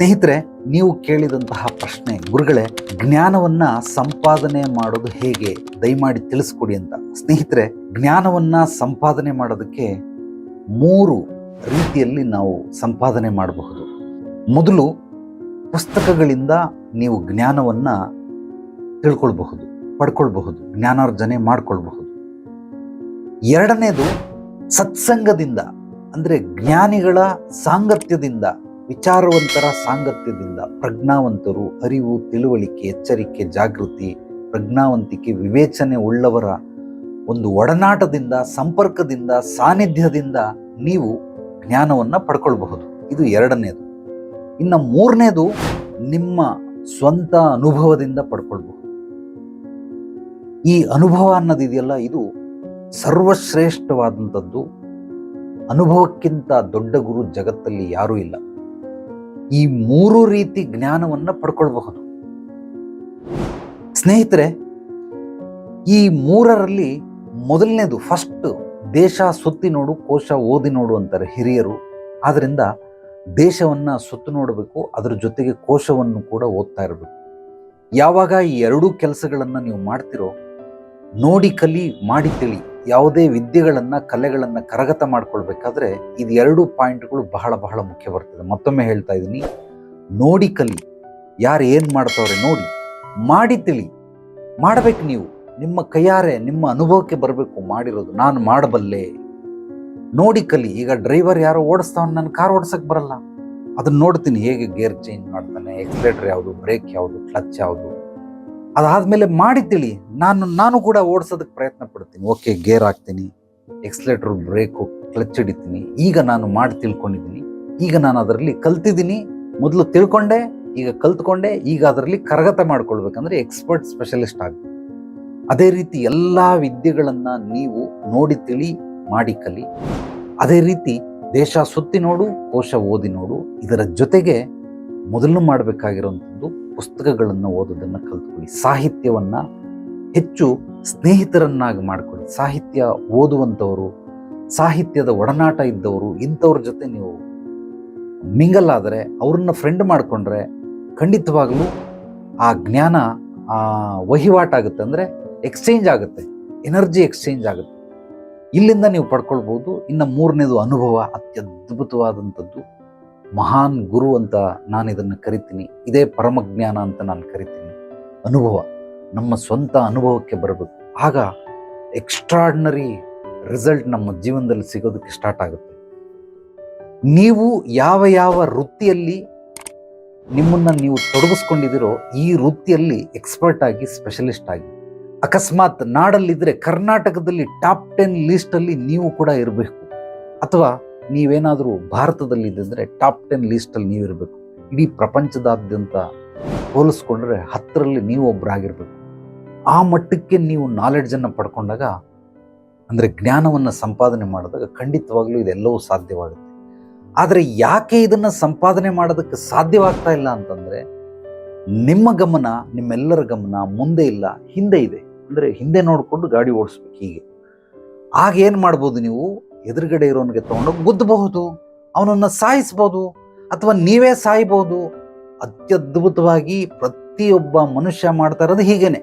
ಸ್ನೇಹಿತರೆ, ನೀವು ಕೇಳಿದಂತಹ ಪ್ರಶ್ನೆ, ಗುರುಗಳೇ, ಜ್ಞಾನವನ್ನ ಸಂಪಾದನೆ ಮಾಡೋದು ಹೇಗೆ? ದಯಮಾಡಿ ತಿಳಿಸ್ಕೊಡಿ ಅಂತ. ಸ್ನೇಹಿತರೆ, ಜ್ಞಾನವನ್ನ ಸಂಪಾದನೆ ಮಾಡೋದಕ್ಕೆ ಮೂರು ರೀತಿಯಲ್ಲಿ ನಾವು ಸಂಪಾದನೆ ಮಾಡಬಹುದು. ಮೊದಲು ಪುಸ್ತಕಗಳಿಂದ ನೀವು ಜ್ಞಾನವನ್ನ ತಿಳ್ಕೊಳ್ಬಹುದು, ಪಡ್ಕೊಳ್ಬಹುದು, ಜ್ಞಾನಾರ್ಜನೆ ಮಾಡ್ಕೊಳ್ಬಹುದು. ಎರಡನೇದು ಸತ್ಸಂಗದಿಂದ, ಅಂದರೆ ಜ್ಞಾನಿಗಳ ಸಾಂಗತ್ಯದಿಂದ ವಿಚಾರವಂತರ ಸಾಂಗತ್ಯದಿಂದ ಪ್ರಜ್ಞಾವಂತರು ಅರಿವು, ತಿಳುವಳಿಕೆ, ಎಚ್ಚರಿಕೆ, ಜಾಗೃತಿ, ಪ್ರಜ್ಞಾವಂತಿಕೆ, ವಿವೇಚನೆ ಉಳ್ಳವರ ಒಂದು ಒಡನಾಟದಿಂದ, ಸಂಪರ್ಕದಿಂದ, ಸಾನ್ನಿಧ್ಯದಿಂದ ನೀವು ಜ್ಞಾನವನ್ನು ಪಡ್ಕೊಳ್ಬಹುದು. ಇದು ಎರಡನೇದು. ಇನ್ನು ಮೂರನೇದು ನಿಮ್ಮ ಸ್ವಂತ ಅನುಭವದಿಂದ ಪಡ್ಕೊಳ್ಬಹುದು. ಈ ಅನುಭವ ಅನ್ನೋದಿದೆಯಲ್ಲ ಇದು ಸರ್ವಶ್ರೇಷ್ಠವಾದಂಥದ್ದು. ಅನುಭವಕ್ಕಿಂತ ದೊಡ್ಡ ಗುರು ಜಗತ್ತಲ್ಲಿ ಯಾರೂ ಇಲ್ಲ. ಈ ಮೂರು ರೀತಿ ಜ್ಞಾನವನ್ನು ಪಡ್ಕೊಳ್ಬಹುದು. ಸ್ನೇಹಿತರೆ, ಈ ಮೂರರಲ್ಲಿ ಮೊದಲನೇದು ಫಸ್ಟ್ ದೇಶ ಸುತ್ತಿ ನೋಡು, ಕೋಶ ಓದಿ ನೋಡು ಅಂತಾರೆ ಹಿರಿಯರು. ಆದ್ದರಿಂದ ದೇಶವನ್ನು ಸುತ್ತು ನೋಡಬೇಕು, ಅದರ ಜೊತೆಗೆ ಕೋಶವನ್ನು ಕೂಡ ಓದ್ತಾ ಇರಬೇಕು. ಯಾವಾಗ ಈ ಎರಡೂ ಕೆಲಸಗಳನ್ನು ನೀವು ಮಾಡ್ತಿರೋ, ನೋಡಿ ಕಲಿ, ಮಾಡಿ ತಿಳಿ. ಯಾವುದೇ ವಿದ್ಯೆಗಳನ್ನು, ಕಲೆಗಳನ್ನು ಕರಗತ ಮಾಡ್ಕೊಳ್ಬೇಕಾದ್ರೆ ಇದು ಎರಡು ಪಾಯಿಂಟ್ಗಳು ಬಹಳ ಬಹಳ ಮುಖ್ಯ ಬರ್ತದೆ. ಮತ್ತೊಮ್ಮೆ ಹೇಳ್ತಾ ಇದ್ದೀನಿ. ನೋಡಿ ಕಲಿ. ಯಾರು ಏನು ಮಾಡ್ತಾವ್ರೆ ನೋಡಿ. ಮಾಡಿ ತಿಳಿ. ಮಾಡಬೇಕು ನೀವು. ನಿಮ್ಮ ಕೈಯಾರೆ, ನಿಮ್ಮ ಅನುಭವಕ್ಕೆ ಬರಬೇಕು ಮಾಡಿರೋದು. ನಾನು ಮಾಡಬಲ್ಲೆ. ನೋಡಿ ಕಲಿ. ಈಗ ಡ್ರೈವರ್ ಯಾರೋ ಓಡಿಸ್ತಾವನ್. ನನ್ನ ಕಾರ್ ಓಡಿಸಕ್ ಬರಲ್ಲ. ಅದನ್ನ ನೋಡ್ತೀನಿ. ಹೇಗೆ ಗೇರ್ ಚೇಂಜ್ ಮಾಡ್ತಾನೆ. ಎಕ್ಸ್ಲೇಟರ್ ಯಾವುದು, ಬ್ರೇಕ್ ಯಾವುದು, ಕ್ಲಚ್ ಯಾವುದು. ಅದಾದ್ಮೇಲೆ ಮಾಡಿ ತಿಳಿ ನಾನು ನಾನು ಕೂಡ ಓಡಿಸೋದಕ್ಕೆ ಪ್ರಯತ್ನ ಪಡ್ತೀನಿ. ಓಕೆ, ಗೇರ್ ಹಾಕ್ತೀನಿ. ಎಕ್ಸ್ಲೇಟ್ರ್ ಬ್ರೇಕು ಕ್ಲಚ್ ಹಿಡಿತೀನಿ. ಈಗ ನಾನು ಮಾಡಿ ತಿಳ್ಕೊಂಡಿದ್ದೀನಿ. ಈಗ ನಾನು ಅದರಲ್ಲಿ ಕಲ್ತಿದ್ದೀನಿ. ಮೊದಲು ತಿಳ್ಕೊಂಡೆ, ಈಗ ಕಲ್ತ್ಕೊಂಡೆ, ಈಗ ಅದರಲ್ಲಿ ಕರಗತ ಮಾಡ್ಕೊಳ್ಬೇಕಂದ್ರೆ ಎಕ್ಸ್ಪರ್ಟ್ ಸ್ಪೆಷಲಿಸ್ಟ್ ಆಗಿ ಅದೇ ರೀತಿ ಎಲ್ಲ ವಿದ್ಯೆಗಳನ್ನು ನೀವು ನೋಡಿ, ತಿಳಿ, ಮಾಡಿ, ಕಲಿ. ಅದೇ ರೀತಿ ದೇಶ ಸುತ್ತಿ ನೋಡು, ಕೋಶ ಓದಿ ನೋಡು. ಇದರ ಜೊತೆಗೆ ಮೊದಲು ಮಾಡಬೇಕಾಗಿರುವಂಥದ್ದು ಪುಸ್ತಕಗಳನ್ನು ಓದೋದನ್ನು ಕಲ್ತ್ಕೊಳ್ಳಿ. ಸಾಹಿತ್ಯವನ್ನು ಹೆಚ್ಚು ಸ್ನೇಹಿತರನ್ನಾಗಿ ಮಾಡಿಕೊಳ್ಳಿ. ಸಾಹಿತ್ಯ ಓದುವಂಥವರು, ಸಾಹಿತ್ಯದ ಒಡನಾಟ ಇದ್ದವರು, ಇಂಥವ್ರ ಜೊತೆ ನೀವು ಮಿಂಗಲ್ ಆದರೆ, ಅವ್ರನ್ನ ಫ್ರೆಂಡ್ ಮಾಡಿಕೊಂಡ್ರೆ ಖಂಡಿತವಾಗಲೂ ಆ ಜ್ಞಾನ, ಆ ವಹಿವಾಟಾಗುತ್ತೆ ಅಂದರೆ ಎಕ್ಸ್ಚೇಂಜ್ ಆಗುತ್ತೆ. ಎನರ್ಜಿ ಎಕ್ಸ್ಚೇಂಜ್ ಆಗುತ್ತೆ. ಇಲ್ಲಿಂದ ನೀವು ಪಡ್ಕೊಳ್ಬೋದು. ಇನ್ನು ಮೂರನೇದು ಅನುಭವ, ಅತ್ಯದ್ಭುತವಾದಂಥದ್ದು. ಮಹಾನ್ ಗುರು ಅಂತ ನಾನು ಇದನ್ನು ಕರಿತೀನಿ. ಇದೇ ಪರಮಜ್ಞಾನ ಅಂತ ನಾನು ಕರಿತೀನಿ. ಅನುಭವ, ನಮ್ಮ ಸ್ವಂತ ಅನುಭವಕ್ಕೆ ಬರಬೇಕು. ಆಗ ಎಕ್ಸ್ಟ್ರಾಡ್ನರಿ ರಿಸಲ್ಟ್ ನಮ್ಮ ಜೀವನದಲ್ಲಿ ಸಿಗೋದಕ್ಕೆ ಸ್ಟಾರ್ಟ್ ಆಗುತ್ತೆ. ನೀವು ಯಾವ ಯಾವ ವೃತ್ತಿಯಲ್ಲಿ ನಿಮ್ಮನ್ನು ನೀವು ತೊಡಗಿಸ್ಕೊಂಡಿದ್ದೀರೋ ಈ ವೃತ್ತಿಯಲ್ಲಿ ಎಕ್ಸ್ಪರ್ಟ್ ಆಗಿ ಸ್ಪೆಷಲಿಸ್ಟ್ ಆಗಿ, ಅಕಸ್ಮಾತ್ ನಾಡಲ್ಲಿದ್ದರೆ ಕರ್ನಾಟಕದಲ್ಲಿ ಟಾಪ್ ಟೆನ್ ಲೀಸ್ಟಲ್ಲಿ ನೀವು ಕೂಡ ಇರಬೇಕು. ಅಥವಾ ನೀವೇನಾದರೂ ಭಾರತದಲ್ಲಿ ಇದ್ದಿದ್ರೆ ಟಾಪ್ ಟೆನ್ ಲೀಸ್ಟಲ್ಲಿ ನೀವು ಇರಬೇಕು ಇಡೀ ಪ್ರಪಂಚದಾದ್ಯಂತ ಹೋಲಿಸ್ಕೊಂಡ್ರೆ ಹತ್ತರಲ್ಲಿ ನೀವು ಒಬ್ಬರಾಗಿರ್ಬೇಕು ಆ ಮಟ್ಟಕ್ಕೆ ನೀವು ನಾಲೆಡ್ಜನ್ನು ಪಡ್ಕೊಂಡಾಗ, ಅಂದರೆ ಜ್ಞಾನವನ್ನು ಸಂಪಾದನೆ ಮಾಡಿದಾಗ ಖಂಡಿತವಾಗಲೂ ಇದೆಲ್ಲವೂ ಸಾಧ್ಯವಾಗುತ್ತೆ. ಆದರೆ ಯಾಕೆ ಇದನ್ನು ಸಂಪಾದನೆ ಮಾಡೋದಕ್ಕೆ ಸಾಧ್ಯವಾಗ್ತಾ ಇಲ್ಲ ಅಂತಂದರೆ, ನಿಮ್ಮ ಗಮನ, ನಿಮ್ಮೆಲ್ಲರ ಗಮನ ಮುಂದೆ ಇಲ್ಲ, ಹಿಂದೆ ಇದೆ. ಅಂದರೆ ಹಿಂದೆ ನೋಡಿಕೊಂಡು ಗಾಡಿ ಓಡಿಸ್ಬೇಕು ಹೀಗೆ. ಆಗ ಏನು ಮಾಡ್ಬೋದು ನೀವು? ಎದುರುಗಡೆ ಇರೋನಿಗೆ ತಗೊಂಡು ಗುದ್ದಬಹುದು, ಅವನನ್ನು ಸಾಯಿಸ್ಬೋದು ಅಥವಾ ನೀವೇ ಸಾಯ್ಬೋದು. ಅತ್ಯದ್ಭುತವಾಗಿ ಪ್ರತಿಯೊಬ್ಬ ಮನುಷ್ಯ ಮಾಡ್ತಾ ಇರೋದು ಹೀಗೇನೆ.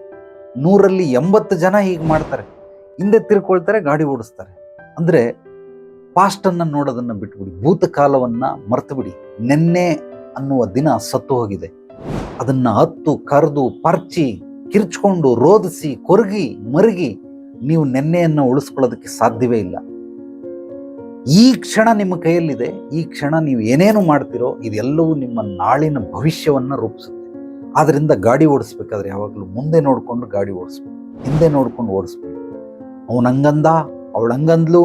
ನೂರಲ್ಲಿ ಎಂಬತ್ತು ಜನ ಹೀಗೆ ಮಾಡ್ತಾರೆ. ಹಿಂದೆ ತಿರ್ಕೊಳ್ತಾರೆ ಗಾಡಿ ಓಡಿಸ್ತಾರೆ. ಅಂದರೆ ಪಾಸ್ಟನ್ನು ನೋಡೋದನ್ನು ಬಿಟ್ಬಿಡಿ, ಭೂತಕಾಲವನ್ನು ಮರೆತುಬಿಡಿ. ನೆನ್ನೆ ಅನ್ನುವ ದಿನ ಸತ್ತು ಹೋಗಿದೆ. ಅದನ್ನು ಹತ್ತು, ಕರೆದು, ಪರ್ಚಿ, ಕಿರ್ಚ್ಕೊಂಡು, ರೋದಿಸಿ, ಕೊರಗಿ, ಮರುಗಿ ನೀವು ನೆನ್ನೆಯನ್ನು ಉಳಿಸ್ಕೊಳ್ಳೋದಕ್ಕೆ ಸಾಧ್ಯವೇ ಇಲ್ಲ. ಈ ಕ್ಷಣ ನಿಮ್ಮ ಕೈಯಲ್ಲಿದೆ, ಈ ಕ್ಷಣ ನೀವು ಏನೇನು ಮಾಡ್ತಿರೋ ಇದೆಲ್ಲವೂ ನಿಮ್ಮ ನಾಳಿನ ಭವಿಷ್ಯವನ್ನು ರೂಪಿಸುತ್ತೆ. ಆದ್ದರಿಂದ ಗಾಡಿ ಓಡಿಸ್ಬೇಕಾದ್ರೆ ಯಾವಾಗಲೂ ಮುಂದೆ ನೋಡಿಕೊಂಡು ಗಾಡಿ ಓಡಿಸ್ಬೇಕು, ಹಿಂದೆ ನೋಡ್ಕೊಂಡು ಓಡಿಸ್ಬೇಕು. ಅವನು ಹಂಗಂದ, ಅವಳು ಹಂಗಂದ್ಲು,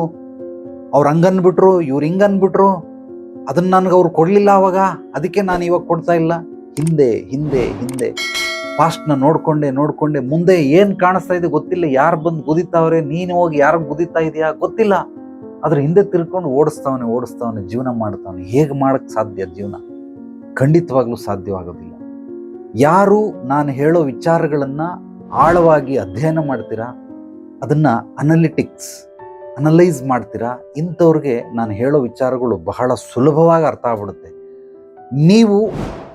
ಅವ್ರು ಹಂಗನ್ಬಿಟ್ರು, ಇವ್ರು ಹಿಂಗನ್ಬಿಟ್ರು ಅದನ್ನು ನನಗೆ ಅವ್ರು ಕೊಡಲಿಲ್ಲ ಅವಾಗ, ಅದಕ್ಕೆ ನಾನು ಇವಾಗ ಕೊಡ್ತಾ ಇಲ್ಲ. ಹಿಂದೆ ಹಿಂದೆ ಹಿಂದೆ. ಫಾಸ್ಟ್ನ ನೋಡ್ಕೊಂಡೆ ನೋಡ್ಕೊಂಡೆ, ಮುಂದೆ ಏನು ಕಾಣಿಸ್ತಾ ಇದೆ ಗೊತ್ತಿಲ್ಲ, ಯಾರು ಬಂದು ಗುದಿತಾವ್ರೆ, ನೀನು ಹೋಗಿ ಯಾರು ಗುದಿತಾ ಇದೆಯಾ ಗೊತ್ತಿಲ್ಲ. ಅದ್ರ ಹಿಂದೆ ತಿರ್ಕೊಂಡು ಓಡಿಸ್ತಾವನೆ ಓಡಿಸ್ತಾವನೆ, ಜೀವನ ಮಾಡ್ತಾವನೆ. ಹೇಗೆ ಮಾಡಕ್ ಸಾಧ್ಯ ಜೀವನ? ಖಂಡಿತವಾಗ್ಲೂ ಸಾಧ್ಯವಾಗೋದಿಲ್ಲ. ಯಾರು ನಾನು ಹೇಳೋ ವಿಚಾರಗಳನ್ನ ಆಳವಾಗಿ ಅಧ್ಯಯನ ಮಾಡ್ತೀರಾ? ಅದನ್ನ ಅನಲಿಟಿಕ್ಸ್ ಅನಲೈಸ್ ಮಾಡ್ತೀರಾ? ಇಂಥವ್ರಿಗೆ ನಾನು ಹೇಳೋ ವಿಚಾರಗಳು ಬಹಳ ಸುಲಭವಾಗಿ ಅರ್ಥ ಆಗ್ಬಿಡುತ್ತೆ. ನೀವು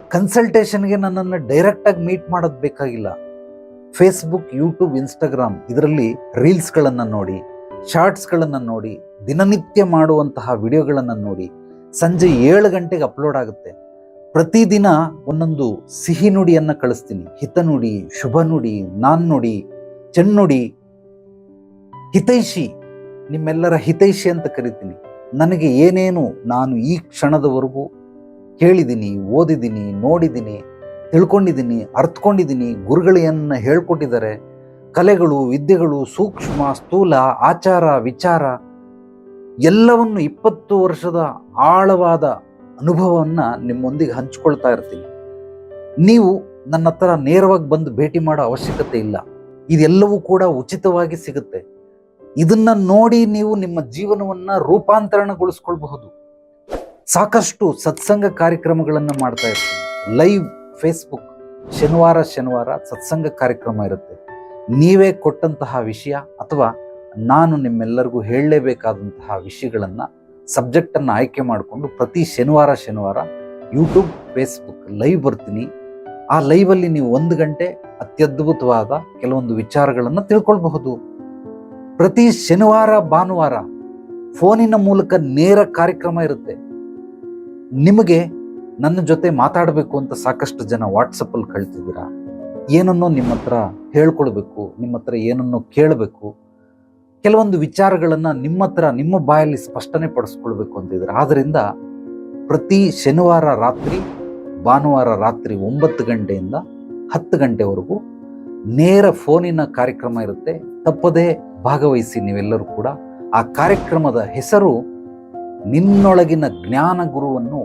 ಕನ್ಸಲ್ಟೇಷನ್ಗೆ ನನ್ನನ್ನು ಡೈರೆಕ್ಟಾಗಿ ಮೀಟ್ ಮಾಡೋದು ಬೇಕಾಗಿಲ್ಲ. ಫೇಸ್ಬುಕ್ ಯೂಟ್ಯೂಬ್ ಇನ್ಸ್ಟಾಗ್ರಾಮ್ ಇದರಲ್ಲಿ ರೀಲ್ಸ್ಗಳನ್ನು ನೋಡಿ. ಶಾರ್ಟ್ಸ್ಗಳನ್ನು ನೋಡಿ, ದಿನನಿತ್ಯ ಮಾಡುವಂತಹ ವಿಡಿಯೋಗಳನ್ನು ನೋಡಿ, ಸಂಜೆ ಏಳು ಗಂಟೆಗೆ ಅಪ್ಲೋಡ್ ಆಗುತ್ತೆ. ಪ್ರತಿದಿನ ಒಂದೊಂದು ಸಿಹಿ ನುಡಿಯನ್ನು ಕಳಿಸ್ತೀನಿ. ಹಿತ ನುಡಿ, ಶುಭ ನುಡಿ, ನಾನ್ ನುಡಿ ಚೆನ್ನುಡಿ ಹಿತೈಷಿ, ನಿಮ್ಮೆಲ್ಲರ ಹಿತೈಷಿ ಅಂತ ಕರಿತೀನಿ. ನನಗೆ ಏನೇನು ನಾನು ಈ ಕ್ಷಣದವರೆಗೂ ಕೇಳಿದ್ದೀನಿ ಓದಿದ್ದೀನಿ, ನೋಡಿದ್ದೀನಿ, ತಿಳ್ಕೊಂಡಿದ್ದೀನಿ ಅರ್ಥಕೊಂಡಿದ್ದೀನಿ ಗುರುಗಳನ್ನ ಹೇಳ್ಕೊಟ್ಟಿದ್ದಾರೆ ಕಲೆಗಳು, ವಿದ್ಯೆಗಳು, ಸೂಕ್ಷ್ಮ, ಸ್ಥೂಲ, ಆಚಾರ, ವಿಚಾರ, ಎಲ್ಲವನ್ನು ಇಪ್ಪತ್ತು ವರ್ಷದ ಆಳವಾದ ಅನುಭವವನ್ನು ನಿಮ್ಮೊಂದಿಗೆ ಹಂಚ್ಕೊಳ್ತಾ ಇರ್ತೀನಿ. ನೀವು ನನ್ನ ಹತ್ರ ನೇರವಾಗಿ ಬಂದು ಭೇಟಿ ಮಾಡೋ ಅವಶ್ಯಕತೆ ಇಲ್ಲ. ಇದೆಲ್ಲವೂ ಕೂಡ ಉಚಿತವಾಗಿ ಸಿಗುತ್ತೆ. ಇದನ್ನ ನೋಡಿ ನೀವು ನಿಮ್ಮ ಜೀವನವನ್ನ ರೂಪಾಂತರಣಗೊಳಿಸ್ಕೊಳ್ಬಹುದು. ಸಾಕಷ್ಟು ಸತ್ಸಂಗ ಕಾರ್ಯಕ್ರಮಗಳನ್ನು ಮಾಡ್ತಾ ಇರ್ತೀನಿ. Live Facebook. ಶನಿವಾರ ಶನಿವಾರ ಸತ್ಸಂಗ ಕಾರ್ಯಕ್ರಮ ಇರುತ್ತೆ. ನೀವೇ ಕೊಟ್ಟಂತಹ ವಿಷಯ ಅಥವಾ ನಾನು ನಿಮ್ಮೆಲ್ಲರಿಗೂ ಹೇಳಲೇಬೇಕಾದಂತಹ ವಿಷಯಗಳನ್ನು ಸಬ್ಜೆಕ್ಟನ್ನು ಆಯ್ಕೆ ಮಾಡಿಕೊಂಡು ಪ್ರತಿ ಶನಿವಾರ ಶನಿವಾರ ಯೂಟ್ಯೂಬ್ ಫೇಸ್ಬುಕ್ ಲೈವ್ ಬರ್ತೀನಿ. ಆ ಲೈವಲ್ಲಿ ನೀವು ಒಂದು ಗಂಟೆ ಅತ್ಯದ್ಭುತವಾದ ಕೆಲವೊಂದು ವಿಚಾರಗಳನ್ನು ತಿಳ್ಕೊಳ್ಬಹುದು. ಪ್ರತಿ ಶನಿವಾರ, ಭಾನುವಾರ ಫೋನಿನ ಮೂಲಕ ನೇರ ಕಾರ್ಯಕ್ರಮ ಇರುತ್ತೆ. ನಿಮಗೆ ನನ್ನ ಜೊತೆ ಮಾತಾಡಬೇಕು ಅಂತ ಸಾಕಷ್ಟು ಜನ ವಾಟ್ಸಪ್ಪಲ್ಲಿ ಕಳ್ತಿದ್ದೀರಾ? ಏನನ್ನೋ ನಿಮ್ಮ ಹತ್ರ ಹೇಳ್ಕೊಳ್ಬೇಕು ನಿಮ್ಮ ಹತ್ರ ಏನನ್ನೋ ಕೇಳಬೇಕು. ಕೆಲವೊಂದು ವಿಚಾರಗಳನ್ನು ನಿಮ್ಮ ಹತ್ರ, ನಿಮ್ಮ ಬಾಯಲ್ಲಿ ಸ್ಪಷ್ಟನೆ ಪಡಿಸ್ಕೊಳ್ಬೇಕು ಅಂತಿದ್ರೆ ಆದ್ದರಿಂದ ಪ್ರತಿ ಶನಿವಾರ ರಾತ್ರಿ, ಭಾನುವಾರ ರಾತ್ರಿ ಒಂಬತ್ತು ಗಂಟೆಯಿಂದ ಹತ್ತು ಗಂಟೆವರೆಗೂ ನೇರ ಫೋನಿನ ಕಾರ್ಯಕ್ರಮ ಇರುತ್ತೆ. ತಪ್ಪದೇ ಭಾಗವಹಿಸಿ ನೀವೆಲ್ಲರೂ ಕೂಡ ಆ ಕಾರ್ಯಕ್ರಮದ ಹೆಸರು ನಿನ್ನೊಳಗಿನ ಜ್ಞಾನ ಗುರುವನ್ನು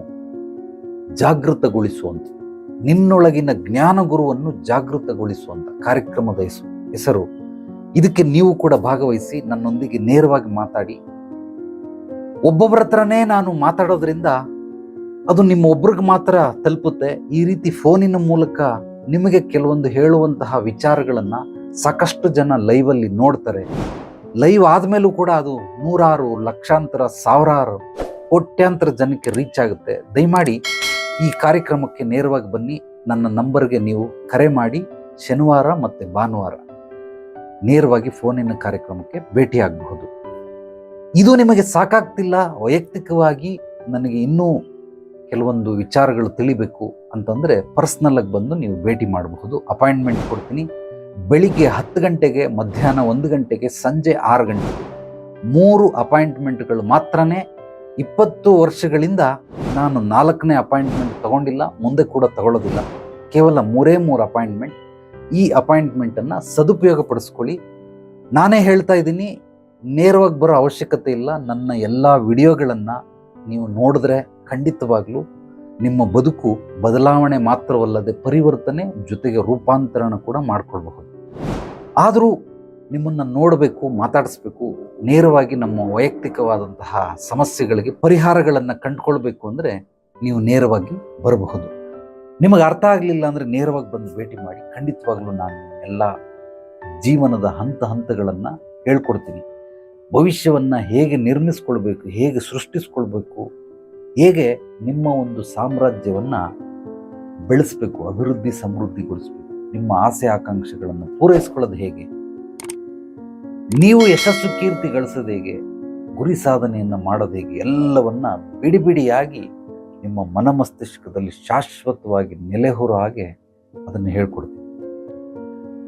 ಜಾಗೃತಗೊಳಿಸುವಂತ ನಿನ್ನೊಳಗಿನ ಜ್ಞಾನ ಗುರುವನ್ನು ಜಾಗೃತಗೊಳಿಸುವಂತ ಕಾರ್ಯಕ್ರಮದ ಹೆಸರು. ಹೆಸರು. ಇದಕ್ಕೆ ನೀವು ಕೂಡ ಭಾಗವಹಿಸಿ ನನ್ನೊಂದಿಗೆ ನೇರವಾಗಿ ಮಾತಾಡಿ. ಒಬ್ಬೊಬ್ಬರ ಹತ್ರನೇ ನಾನು ಮಾತಾಡೋದ್ರಿಂದ ಅದು ನಿಮ್ಮ ಒಬ್ರಿಗೆ ಮಾತ್ರ ತಲುಪುತ್ತೆ. ಈ ರೀತಿ ಫೋನಿನ ಮೂಲಕ ನಿಮಗೆ ಕೆಲವೊಂದು ಹೇಳುವಂತಹ ವಿಚಾರಗಳನ್ನು ಸಾಕಷ್ಟು ಜನ ಲೈವಲ್ಲಿ ನೋಡ್ತಾರೆ. ಲೈವ್ ಆದಮೇಲೂ ಕೂಡ ಅದು ನೂರಾರು, ಲಕ್ಷಾಂತರ, ಸಾವಿರಾರು, ಕೋಟ್ಯಾಂತರ ಜನಕ್ಕೆ ರೀಚ್ ಆಗುತ್ತೆ. ದಯಮಾಡಿ ಈ ಕಾರ್ಯಕ್ರಮಕ್ಕೆ ನೇರವಾಗಿ ಬನ್ನಿ. ನನ್ನ ನಂಬರ್ಗೆ ನೀವು ಕರೆ ಮಾಡಿ. ಶನಿವಾರ ಮತ್ತು ಭಾನುವಾರ ನೇರವಾಗಿ ಫೋನಿನ ಕಾರ್ಯಕ್ರಮಕ್ಕೆ ಭೇಟಿಯಾಗಬಹುದು. ಇದು ನಿಮಗೆ ಸಾಕಾಗ್ತಿಲ್ಲ. ವೈಯಕ್ತಿಕವಾಗಿ ನನಗೆ ಇನ್ನೂ ಕೆಲವೊಂದು ವಿಚಾರಗಳು ತಿಳಿಬೇಕು ಅಂತಂದರೆ ಪರ್ಸ್ನಲ್ಲಾಗಿ ಬಂದು ನೀವು ಭೇಟಿ ಮಾಡಬಹುದು. ಅಪಾಯಿಂಟ್ಮೆಂಟ್ ಕೊಡ್ತೀನಿ. ಬೆಳಿಗ್ಗೆ ಹತ್ತು ಗಂಟೆಗೆ, ಮಧ್ಯಾಹ್ನ ಒಂದು ಗಂಟೆಗೆ, ಸಂಜೆ ಆರು ಗಂಟೆಗೆ ಮೂರು ಅಪಾಯಿಂಟ್ಮೆಂಟ್ಗಳು ಮಾತ್ರನೇ ಇಪ್ಪತ್ತು ವರ್ಷಗಳಿಂದ ನಾನು ನಾಲ್ಕನೇ ಅಪಾಯಿಂಟ್ಮೆಂಟ್ ತಗೊಂಡಿಲ್ಲ, ಮುಂದೆ ಕೂಡ ತಗೊಳ್ಳೋದಿಲ್ಲ. ಕೇವಲ ಮೂರೇ ಮೂರು ಅಪಾಯಿಂಟ್ಮೆಂಟ್. ಈ ಅಪಾಯಿಂಟ್ಮೆಂಟನ್ನು ಸದುಪಯೋಗ ಪಡಿಸ್ಕೊಳ್ಳಿ ನಾನೇ ಹೇಳ್ತಾ ಇದ್ದೀನಿ, ನೇರವಾಗಿ ಬರೋ ಅವಶ್ಯಕತೆ ಇಲ್ಲ. ನನ್ನ ಎಲ್ಲ ವಿಡಿಯೋಗಳನ್ನು ನೀವು ನೋಡಿದ್ರೆ ಖಂಡಿತವಾಗ್ಲೂ ನಿಮ್ಮ ಬದುಕು ಬದಲಾವಣೆ ಮಾತ್ರವಲ್ಲದೆ ಪರಿವರ್ತನೆ ಜೊತೆಗೆ ರೂಪಾಂತರಣ ಕೂಡ ಮಾಡಿಕೊಳ್ಬಹುದು. ಆದರೂ ನಿಮ್ಮನ್ನು ನೋಡಬೇಕು, ಮಾತಾಡಿಸ್ಬೇಕು, ನೇರವಾಗಿ ನಮ್ಮ ವೈಯಕ್ತಿಕವಾದಂತಹ ಸಮಸ್ಯೆಗಳಿಗೆ ಪರಿಹಾರಗಳನ್ನು ಕಂಡುಕೊಳ್ಬೇಕು ಅಂದರೆ ನೀವು ನೇರವಾಗಿ ಬರಬಹುದು. ನಿಮಗೆ ಅರ್ಥ ಆಗಲಿಲ್ಲ ಅಂದರೆ ನೇರವಾಗಿ ಬಂದು ಭೇಟಿ ಮಾಡಿ ಖಂಡಿತವಾಗ್ಲೂ ನಾನು ಎಲ್ಲ ಜೀವನದ ಹಂತ ಹಂತಗಳನ್ನು ಹೇಳ್ಕೊಡ್ತೀನಿ. ಭವಿಷ್ಯವನ್ನು ಹೇಗೆ ನಿರ್ಮಿಸ್ಕೊಳ್ಬೇಕು, ಹೇಗೆ ಸೃಷ್ಟಿಸ್ಕೊಳ್ಬೇಕು, ಹೇಗೆ ನಿಮ್ಮ ಒಂದು ಸಾಮ್ರಾಜ್ಯವನ್ನು ಬೆಳೆಸಬೇಕು, ಅಭಿವೃದ್ಧಿ ಸಮೃದ್ಧಿಗೊಳಿಸಬೇಕು, ನಿಮ್ಮ ಆಸೆ ಆಕಾಂಕ್ಷೆಗಳನ್ನು ಪೂರೈಸ್ಕೊಳ್ಳೋದು ಹೇಗೆ? ನೀವು ಯಶಸ್ಸು ಕೀರ್ತಿ ಗಳಿಸೋದು ಹೇಗೆ? ಗುರಿ ಸಾಧನೆಯನ್ನು ಮಾಡೋದು ಹೇಗೆ? ಎಲ್ಲವನ್ನ ಬಿಡಿ ಬಿಡಿಯಾಗಿ ನಿಮ್ಮ ಮನಮಸ್ತಿಷ್ಕದಲ್ಲಿ ಶಾಶ್ವತವಾಗಿ ನೆಲೆಹೊರೋ ಹಾಗೆ ಅದನ್ನು ಹೇಳ್ಕೊಡ್ತೀನಿ.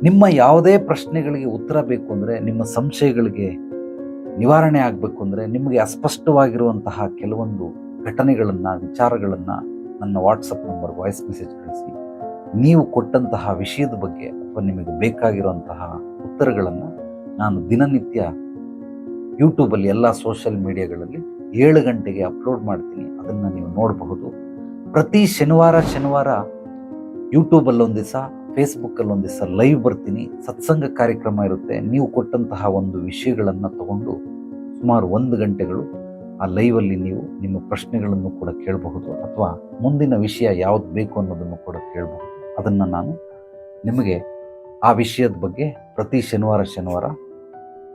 ನಿಮ್ಮ ಯಾವುದೇ ಪ್ರಶ್ನೆಗಳಿಗೆ ಉತ್ತರ ಬೇಕು ಅಂದರೆ, ನಿಮ್ಮ ಸಂಶಯಗಳಿಗೆ ನಿವಾರಣೆ ಆಗಬೇಕು ಅಂದರೆ, ನಿಮಗೆ ಅಸ್ಪಷ್ಟವಾಗಿರುವಂತಹ ಕೆಲವೊಂದು ಘಟನೆಗಳನ್ನು, ವಿಚಾರಗಳನ್ನು ನನ್ನ ವಾಟ್ಸಪ್ ನಂಬರ್ ವಾಯ್ಸ್ ಮೆಸೇಜ್ ಕಳಿಸಿ. ನೀವು ಕೊಟ್ಟಂತಹ ವಿಷಯದ ಬಗ್ಗೆ ಅಥವಾ ನಿಮಗೆ ಬೇಕಾಗಿರುವಂತಹ ಉತ್ತರಗಳನ್ನು ನಾನು ದಿನನಿತ್ಯ ಯೂಟ್ಯೂಬಲ್ಲಿ ಎಲ್ಲ ಸೋಷಿಯಲ್ ಮೀಡಿಯಾಗಳಲ್ಲಿ ಏಳು ಗಂಟೆಗೆ ಅಪ್ಲೋಡ್ ಮಾಡ್ತೀನಿ. ಅದನ್ನು ನೀವು ನೋಡಬಹುದು. ಪ್ರತಿ ಶನಿವಾರ ಶನಿವಾರ ಯೂಟ್ಯೂಬಲ್ಲಿ ಒಂದು ದಿವಸ ಫೇಸ್ಬುಕ್ಕಲ್ಲೊಂದು ದಿವಸ ಲೈವ್ ಬರ್ತೀನಿ. ಸತ್ಸಂಗ ಕಾರ್ಯಕ್ರಮ ಇರುತ್ತೆ. ನೀವು ಕೊಟ್ಟಂತಹ ಒಂದು ವಿಷಯಗಳನ್ನು ತಗೊಂಡು ಸುಮಾರು ಒಂದು ಗಂಟೆಗಳು ಆ ಲೈವಲ್ಲಿ ನೀವು ನಿಮ್ಮ ಪ್ರಶ್ನೆಗಳನ್ನು ಕೂಡ ಕೇಳಬಹುದು. ಅಥವಾ ಮುಂದಿನ ವಿಷಯ ಯಾವುದು ಬೇಕು ಅನ್ನೋದನ್ನು ಕೂಡ ಕೇಳಬಹುದು. ಅದನ್ನು ನಾನು ನಿಮಗೆ ಆ ವಿಷಯದ ಬಗ್ಗೆ ಪ್ರತಿ ಶನಿವಾರ ಶನಿವಾರ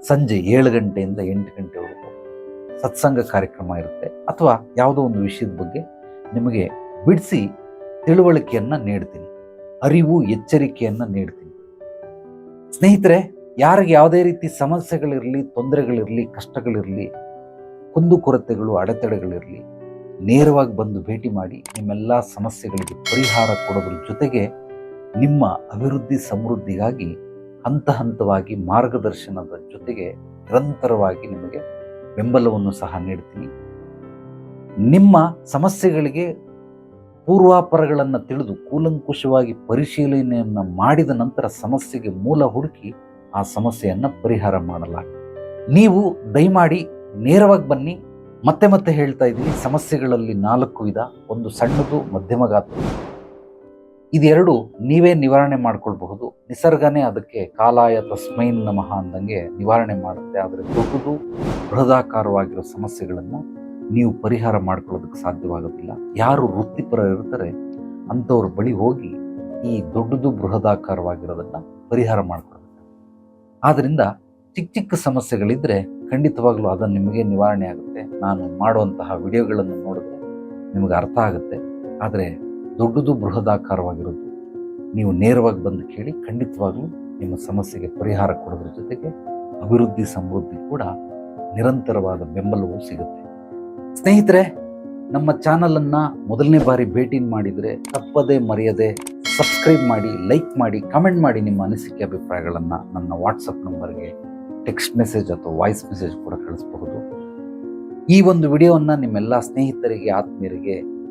ಸಂಜೆ ಏಳು ಗಂಟೆಯಿಂದ ಎಂಟು ಗಂಟೆವರೆಗೂ ಸತ್ಸಂಗ ಕಾರ್ಯಕ್ರಮ ಇರುತ್ತೆ. ಅಥವಾ ಯಾವುದೋ ಒಂದು ವಿಷಯದ ಬಗ್ಗೆ ನಿಮಗೆ ಬಿಡಿಸಿ ತಿಳುವಳಿಕೆಯನ್ನು ನೀಡ್ತೀನಿ. ಅರಿವು, ಎಚ್ಚರಿಕೆಯನ್ನು ನೀಡ್ತೀನಿ. ಸ್ನೇಹಿತರೆ, ಯಾರಿಗೆ ಯಾವುದೇ ರೀತಿ ಸಮಸ್ಯೆಗಳಿರಲಿ, ತೊಂದರೆಗಳಿರಲಿ, ಕಷ್ಟಗಳಿರಲಿ ಕುಂದುಕೊರತೆಗಳು ಅಡೆತಡೆಗಳಿರಲಿ, ನೇರವಾಗಿ ಬಂದು ಭೇಟಿ ಮಾಡಿ ನಿಮ್ಮೆಲ್ಲ ಸಮಸ್ಯೆಗಳಿಗೆ ಪರಿಹಾರ ಕೊಡೋದ್ರ ಜೊತೆಗೆ ನಿಮ್ಮ ಅಭಿವೃದ್ಧಿ ಸಮೃದ್ಧಿಗಾಗಿ ಹಂತ ಹಂತವಾಗಿ ಮಾರ್ಗದರ್ಶನದ ಜೊತೆಗೆ ನಿರಂತರವಾಗಿ ನಿಮಗೆ ಬೆಂಬಲವನ್ನು ಸಹ ನೀಡ್ತೀನಿ. ನಿಮ್ಮ ಸಮಸ್ಯೆಗಳಿಗೆ ಪೂರ್ವಾಪರಗಳನ್ನು ತಿಳಿದು ಕೂಲಂಕುಷವಾಗಿ ಪರಿಶೀಲನೆಯನ್ನು ಮಾಡಿದ ನಂತರ ಸಮಸ್ಯೆಗೆ ಮೂಲ ಹುಡುಕಿ ಆ ಸಮಸ್ಯೆಯನ್ನು ಪರಿಹಾರ ಮಾಡಲಾಗುತ್ತೆ ನೀವು ದಯಮಾಡಿ ನೇರವಾಗಿ ಬನ್ನಿ. ಮತ್ತೆ ಮತ್ತೆ ಹೇಳ್ತಾ ಇದ್ದೀನಿ, ಸಮಸ್ಯೆಗಳಲ್ಲಿ ನಾಲ್ಕು ವಿಧ, ಒಂದು ಸಣ್ಣದು, ಮಧ್ಯಮ ಗಾತ್ರ. ಇದೆರಡು ನೀವೇ ನಿವಾರಣೆ ಮಾಡ್ಕೊಳ್ಬಹುದು. ನಿಸರ್ಗನೇ ಅದಕ್ಕೆ ಕಾಲಾಯ ತಸ್ಮೈನ್ ನಮಃ ಅಂದಂಗೆ ನಿವಾರಣೆ ಮಾಡುತ್ತೆ. ಆದರೆ ದೊಡ್ಡದು ಬೃಹದಾಕಾರವಾಗಿರೋ ಸಮಸ್ಯೆಗಳನ್ನು ನೀವು ಪರಿಹಾರ ಮಾಡ್ಕೊಳ್ಳೋದಕ್ಕೆ ಸಾಧ್ಯವಾಗೋದಿಲ್ಲ. ಯಾರು ವೃತ್ತಿಪರ ಇರ್ತಾರೆ ಅಂಥವ್ರ ಬಳಿ ಹೋಗಿ ಈ ದೊಡ್ಡದು ಬೃಹದಾಕಾರವಾಗಿರೋದನ್ನು ಪರಿಹಾರ ಮಾಡ್ಕೊಳ್ಬೇಕು. ಆದ್ದರಿಂದ ಚಿಕ್ಕ ಚಿಕ್ಕ ಸಮಸ್ಯೆಗಳಿದ್ದರೆ ಖಂಡಿತವಾಗ್ಲೂ ಅದನ್ನು ನಿಮಗೆ ನಿವಾರಣೆ ಆಗುತ್ತೆ. ನಾನು ಮಾಡುವಂತಹ ವಿಡಿಯೋಗಳನ್ನು ನೋಡಿದ್ರೆ ನಿಮಗೆ ಅರ್ಥ ಆಗುತ್ತೆ. ಆದರೆ ದೊಡ್ಡದು ಬೃಹದಾಕಾರವಾಗಿರೋದು ನೀವು ನೇರವಾಗಿ ಬಂದು ಕೇಳಿ ಖಂಡಿತವಾಗಲೂ ನಿಮ್ಮ ಸಮಸ್ಯೆಗೆ ಪರಿಹಾರ ಕೊಡೋದ್ರ ಜೊತೆಗೆ ಅಭಿವೃದ್ಧಿ ಸಮೃದ್ಧಿ ಕೂಡ ನಿರಂತರವಾದ ಬೆಂಬಲವೂ ಸಿಗುತ್ತೆ. ಸ್ನೇಹಿತರೆ, ನಮ್ಮ ಚಾನಲನ್ನು ಮೊದಲನೇ ಬಾರಿ ಭೇಟಿ ಮಾಡಿದರೆ ತಪ್ಪದೇ ಮರೆಯದೆ ಸಬ್ಸ್ಕ್ರೈಬ್ ಮಾಡಿ, ಲೈಕ್ ಮಾಡಿ, ಕಮೆಂಟ್ ಮಾಡಿ ನಿಮ್ಮ ಅನಿಸಿಕೆ ಅಭಿಪ್ರಾಯಗಳನ್ನು ನನ್ನ ವಾಟ್ಸಪ್ ನಂಬರ್ಗೆ, ಟೆಕ್ಸ್ಟ್ ಮೆಸೇಜ್ ಅಥವಾ ವಾಯ್ಸ್ ಮೆಸೇಜ್ ಕೂಡ ಕಳಿಸಬಹುದು. ಈ ಒಂದು ವಿಡಿಯೋವನ್ನು ನಿಮ್ಮೆಲ್ಲ ಸ್ನೇಹಿತರಿಗೆ, ಆತ್ಮೀಯರಿಗೆ